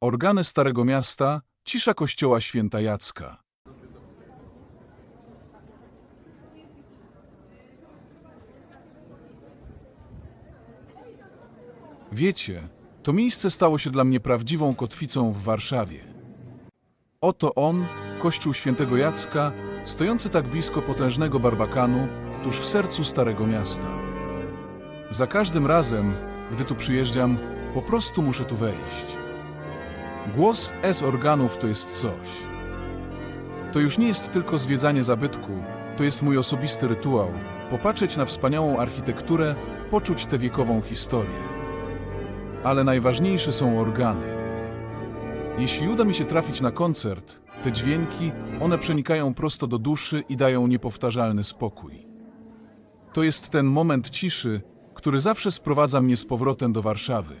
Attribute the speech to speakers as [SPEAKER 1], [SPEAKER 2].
[SPEAKER 1] Organy Starego Miasta, cisza kościoła święta Jacka. Wiecie, to miejsce stało się dla mnie prawdziwą kotwicą w Warszawie. Oto on, kościół świętego Jacka, stojący tak blisko potężnego barbakanu, tuż w sercu Starego Miasta. Za każdym razem, gdy tu przyjeżdżam, po prostu muszę tu wejść. Głos S organów to jest coś. To już nie jest tylko zwiedzanie zabytku, to jest mój osobisty rytuał. Popatrzeć na wspaniałą architekturę, poczuć tę wiekową historię. Ale najważniejsze są organy. Jeśli uda mi się trafić na koncert, te dźwięki, one przenikają prosto do duszy i dają niepowtarzalny spokój. To jest ten moment ciszy, który zawsze sprowadza mnie z powrotem do Warszawy.